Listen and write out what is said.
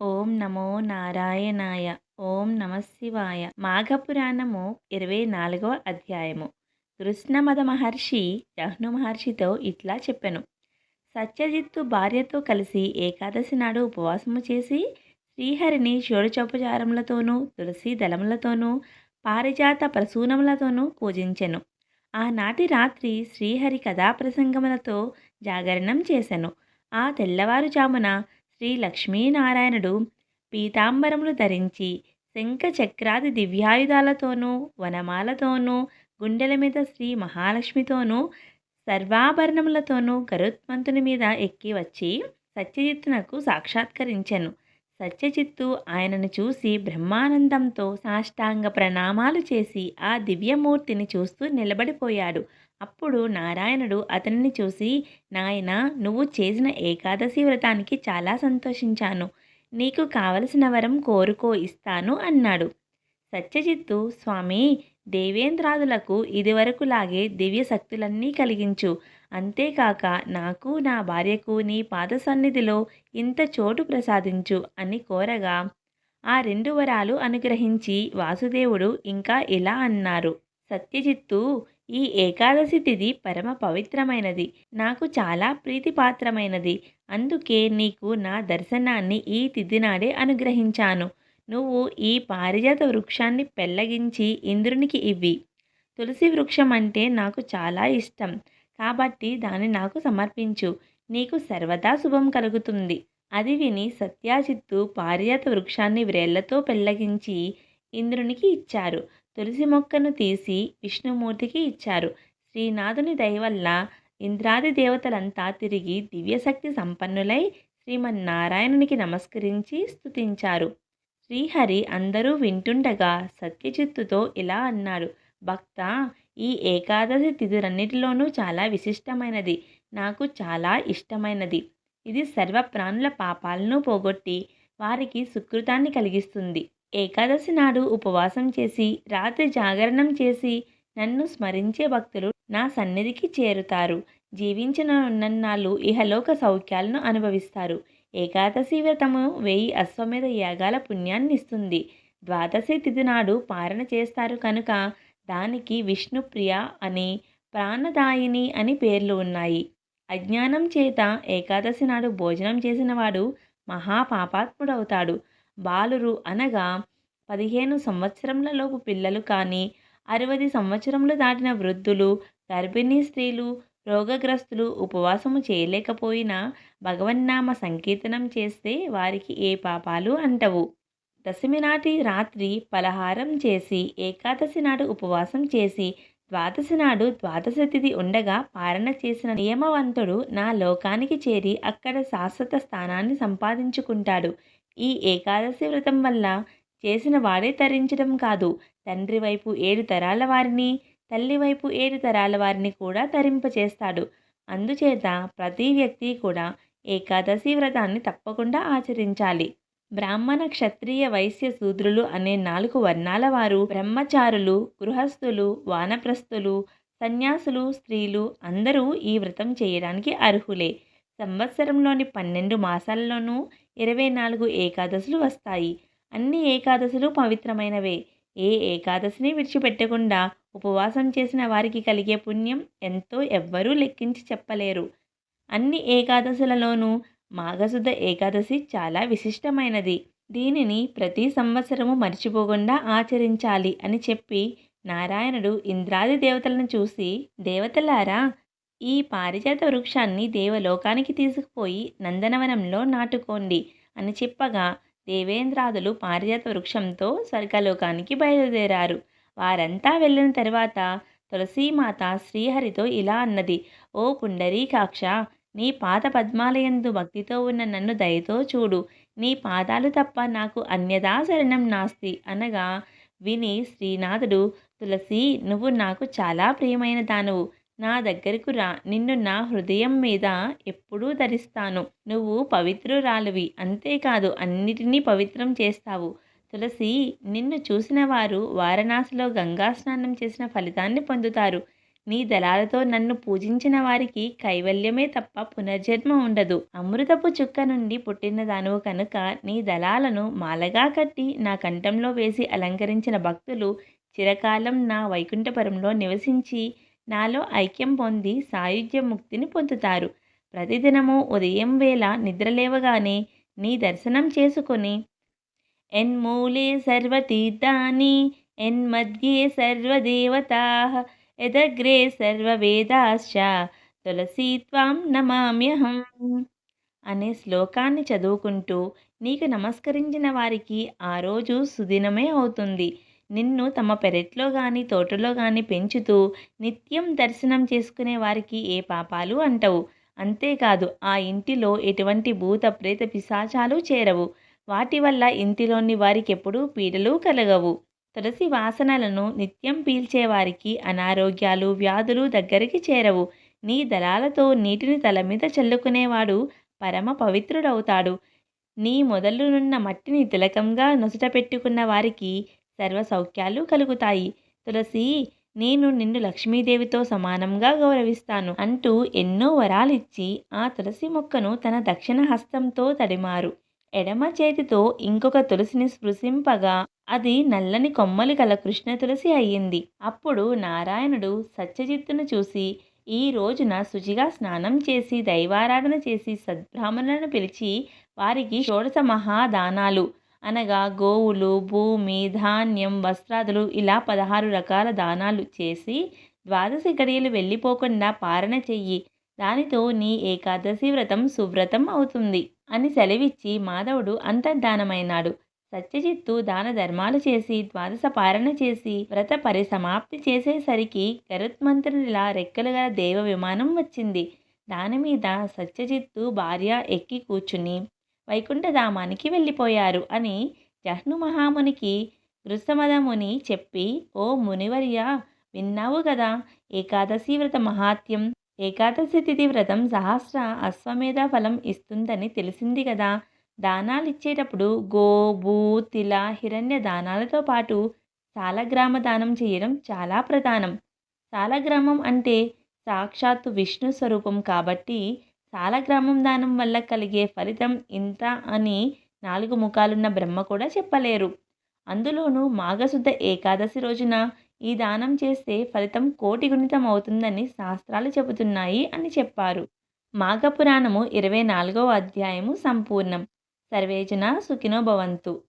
ఓం నమో నారాయణాయ. ఓం నమశివాయ మాఘపురాణము ఇరవై నాలుగవ అధ్యాయము. కృష్ణమద మహర్షి జహ్ను మహర్షితో ఇట్లా చెప్పెను. సత్యజిత్తు భార్యతో కలిసి ఏకాదశి నాడు ఉపవాసము చేసి శ్రీహరిని షోడచోపచారములతోనూ తులసి దళములతోనూ పారిజాత ప్రసూనములతోనూ పూజించెను. ఆనాటి రాత్రి శ్రీహరి కథాప్రసంగములతో జాగరణం చేశాను ఆ తెల్లవారుజామున శ్రీ లక్ష్మీనారాయణుడు పీతాంబరములు ధరించి శంఖ చక్రాది దివ్యాయుధాలతోనూ వనమాలతోనూ గుండెల మీద శ్రీ మహాలక్ష్మితోనూ సర్వాభరణములతోనూ గరుత్మంతుని మీద ఎక్కి వచ్చి సత్యజిత్తునకు సాక్షాత్కరించెను. సత్యజిత్తు ఆయనను చూసి బ్రహ్మానందంతో సాష్టాంగ ప్రణామాలు చేసి ఆ దివ్యమూర్తిని చూస్తూ నిలబడిపోయాడు. అప్పుడు నారాయణుడు అతనిని చూసి నాయన నువ్వు చేసిన ఏకాదశి వ్రతానికి చాలా సంతోషించాను. నీకు కావలసిన వరం కోరుకో ఇస్తాను అన్నాడు. సత్యజిత్తు స్వామి దేవేంద్రాదులకు ఇదివరకులాగే దివ్య శక్తులన్నీ కలిగించు. అంతేకాక నాకు నా భార్యకు నీ పాద సన్నిధిలో ఇంత చోటు ప్రసాదించు అని కోరగా ఆ రెండు వరాలు అనుగ్రహించి వాసుదేవుడు ఇంకా ఇలా అన్నారు. సత్యజిత్తు ఈ ఏకాదశి తిథి పరమ పవిత్రమైనది. నాకు చాలా ప్రీతిపాత్రమైనది. అందుకే నీకు నా దర్శనాన్ని ఈ తిథి నాడే అనుగ్రహించాను. నువ్వు ఈ పారిజాత వృక్షాన్ని పెళ్ళగించి ఇంద్రునికి ఇవ్వి. తులసి వృక్షం అంటే నాకు చాలా ఇష్టం. కాబట్టి దాన్ని నాకు సమర్పించు. నీకు సర్వదా శుభం కలుగుతుంది. అది విని సత్యాజిత్తు పారిజాత వృక్షాన్ని వ్రేళ్ళతో పెళ్ళగించి ఇంద్రునికి ఇచ్చారు. తులసి మొక్కను తీసి విష్ణుమూర్తికి ఇచ్చారు. శ్రీనాథుని దయవల్ల ఇంద్రాది దేవతలంతా తిరిగి దివ్యశక్తి సంపన్నులై శ్రీమన్నారాయణునికి నమస్కరించి స్తుతించారు. శ్రీహరి అందరూ వింటుండగా సత్యజిత్తుతో ఇలా అన్నాడు భక్త ఈ ఏకాదశి తిథులన్నిటిలోనూ చాలా విశిష్టమైనది. నాకు చాలా ఇష్టమైనది. ఇది సర్వ ప్రాణుల పాపాలను పోగొట్టి వారికి సుకృతాన్ని కలిగిస్తుంది. ఏకాదశి నాడు ఉపవాసం చేసి రాత్రి జాగరణం చేసి నన్ను స్మరించే భక్తులు నా సన్నిధికి చేరుతారు. జీవించిన నన్నాళ్ళు ఇహలోక సౌఖ్యాలను అనుభవిస్తారు. ఏకాదశి వ్రతము వెయ్యి అశ్వమేధ యాగాల పుణ్యాన్ని ఇస్తుంది. ద్వాదశి తిథి నాడు పారణ చేస్తారు కనుక దానికి విష్ణుప్రియ అని ప్రాణదాయిని అని పేర్లు ఉన్నాయి. అజ్ఞానం చేత ఏకాదశి నాడు భోజనం చేసినవాడు మహాపాపాత్ముడవుతాడు. బాలురు అనగా పదిహేను సంవత్సరంలలోపు పిల్లలు కానీ అరవది సంవత్సరములు దాటిన వృద్ధులు గర్భిణీ స్త్రీలు రోగగ్రస్తులు ఉపవాసము చేయలేకపోయినా భగవన్నామ సంకీర్తనం చేస్తే వారికి ఏ పాపాలు అంటవు. దశమి నాటి రాత్రి పలహారం చేసి ఏకాదశి నాడు ఉపవాసం చేసి ద్వాదశి నాడు ద్వాదశ తిథి ఉండగా పారణ చేసిన నియమవంతుడు నా లోకానికి చేరి అక్కడ శాశ్వత స్థానాన్ని సంపాదించుకుంటాడు. ఈ ఏకాదశి వ్రతం వల్ల చేసిన వాడే తరించడం కాదు. తండ్రి వైపు ఏడు తరాల వారిని తల్లి వైపు ఏడు తరాల వారిని కూడా తరింపచేస్తాడు. అందుచేత ప్రతి వ్యక్తి కూడా ఏకాదశి వ్రతాన్ని తప్పకుండా ఆచరించాలి. బ్రాహ్మణ క్షత్రియ వైశ్య శూద్రులు అనే నాలుగు వర్ణాల వారు బ్రహ్మచారులు గృహస్థులు వానప్రస్థులు సన్యాసులు స్త్రీలు అందరూ ఈ వ్రతం చేయడానికి అర్హులే. సంవత్సరంలోని పన్నెండు మాసాల్లోనూ ఇరవై నాలుగు ఏకాదశులు వస్తాయి. అన్ని ఏకాదశులు పవిత్రమైనవే. ఏ ఏకాదశిని విడిచిపెట్టకుండా ఉపవాసం చేసిన వారికి కలిగే పుణ్యం ఎంతో ఎవ్వరూ లెక్కించి చెప్పలేరు. అన్ని ఏకాదశులలోనూ మాఘశుద్ధ ఏకాదశి చాలా విశిష్టమైనది. దీనిని ప్రతి సంవత్సరము మర్చిపోకుండా ఆచరించాలి అని చెప్పి నారాయణుడు ఇంద్రాది దేవతలను చూసి దేవతలారా ఈ పారిజాత వృక్షాన్ని దేవలోకానికి తీసుకుపోయి నందనవనంలో నాటుకోండి అని చెప్పగా దేవేంద్రాదులు పారిజాత వృక్షంతో స్వర్గలోకానికి బయలుదేరారు. వారంతా వెళ్ళిన తర్వాత తులసీమాత శ్రీహరితో ఇలా అన్నది ఓ పుండరీకాక్ష నీ పాద పద్మాలయందు భక్తితో ఉన్న నన్ను దయతో చూడు. నీ పాదాలు తప్ప నాకు అన్యదా శరణం నాస్తి అనగా విని శ్రీనాథుడు తులసి నువ్వు నాకు చాలా ప్రియమైన దానువు. నా దగ్గరకు రా. నిన్ను నా హృదయం మీద ఎప్పుడూ ధరిస్తాను. నువ్వు పవిత్రురాలివి. అంతేకాదు అన్నిటినీ పవిత్రం చేస్తావు. తులసి నిన్ను చూసిన వారు వారణాసిలో గంగా స్నానం చేసిన ఫలితాన్ని పొందుతారు. నీ దళాలతో నన్ను పూజించిన వారికి కైవల్యమే తప్ప పునర్జన్మ ఉండదు. అమృతపు చుక్క నుండి పుట్టిన దానువు కనుక నీ దళాలను మాలగా కట్టి నా కంఠంలో వేసి అలంకరించిన భక్తులు చిరకాలం నా వైకుంఠపురంలో నివసించి నాలో ఐక్యం పొంది సాయుధ్య ముక్తిని పొందుతారు. ప్రతిదినము ఉదయం వేళ నిద్రలేవగానే నీ దర్శనం చేసుకొని ఎన్మూలే సర్వతీర్థాని ఎన్మధ్యే సర్వదేవతా యదగ్రే సర్వవేదాశ్చ తులసీ త్వాం నమామ్యహం అనే శ్లోకాన్ని చదువుకుంటూ నీకు నమస్కరించిన వారికి ఆ రోజు సుదినమే అవుతుంది. నిన్ను తమ పెరట్లో కానీ తోటలో కానీ పెంచుతూ నిత్యం దర్శనం చేసుకునే వారికి ఏ పాపాలు అంటవు. అంతేకాదు ఆ ఇంటిలో ఎటువంటి భూత ప్రేత పిశాచాలు చేరవు. వాటి వల్ల ఇంటిలోని వారికి ఎప్పుడూ పీడలు కలగవు. తులసి వాసనలను నిత్యం పీల్చేవారికి అనారోగ్యాలు వ్యాధులు దగ్గరికి చేరవు. నీ దళాలతో నీటిని తల మీద చల్లుకునేవాడు పరమ పవిత్రుడవుతాడు. నీ మొదలునున్న మట్టిని తిలకంగా నొసట పెట్టుకున్న వారికి సర్వ సౌఖ్యాలు కలుగుతాయి. తులసి నేను నిన్ను లక్ష్మీదేవితో సమానంగా గౌరవిస్తాను అంటూ ఎన్నో వరాలిచ్చి ఆ తులసి మొక్కను తన దక్షిణ హస్తంతో తడిమారు. ఎడమ చేతితో ఇంకొక తులసిని స్పృశింపగా అది నల్లని కొమ్మలు గల కృష్ణ తులసి అయ్యింది. అప్పుడు నారాయణుడు సత్యజిత్తును చూసి ఈ రోజున శుచిగా స్నానం చేసి దైవారాధన చేసి సద్బ్రాహ్మణులను పిలిచి వారికి షోడశ మహాదానాలు అనగా గోవులు భూమి ధాన్యం వస్త్రాదులు ఇలా పదహారు రకాల దానాలు చేసి ద్వాదశి గడియలు వెళ్ళిపోకుండా పారణ చెయ్యి. దానితో నీ ఏకాదశి వ్రతం సువ్రతం అవుతుంది అని సెలవిచ్చి మాధవుడు అంతర్ధానమైనాడు. సత్యజిత్తు దాన ధర్మాలు చేసి ద్వాదశ పారణ చేసి వ్రత పరిసమాప్తి చేసేసరికి గరుత్మంతునిలా రెక్కలు గల దేవ విమానం వచ్చింది దానిమీద సత్యజిత్తు భార్య ఎక్కి కూర్చుని వైకుంఠధామానికి వెళ్ళిపోయారు అని జహ్ను మహామునికి వృషమదముని చెప్పి ఓ మునివర్య విన్నావు కదా ఏకాదశి వ్రత మహాత్యం ఏకాదశి తిథి వ్రతం సహస్ర అశ్వమేధ ఫలం ఇస్తుందని తెలిసింది కదా దానాలు ఇచ్చేటప్పుడు గో భూ తిల హిరణ్య దానాలతో పాటు సాలగ్రామ దానం చేయడం చాలా ప్రధానం. సాలగ్రామం అంటే సాక్షాత్తు విష్ణు స్వరూపం కాబట్టి కాలక్రమం దానం వల్ల కలిగే ఫలితం ఇంత అని నాలుగు ముఖాలున్న బ్రహ్మ కూడా చెప్పలేరు. అందులోనూ మాఘశుద్ధ ఏకాదశి రోజున ఈ దానం చేస్తే ఫలితం కోటి గుణితం అవుతుందని శాస్త్రాలు చెబుతున్నాయి అని చెప్పారు. మాఘపురాణము ఇరవై నాలుగవ అధ్యాయము సంపూర్ణం. సర్వేజన సుఖినో భవంతు.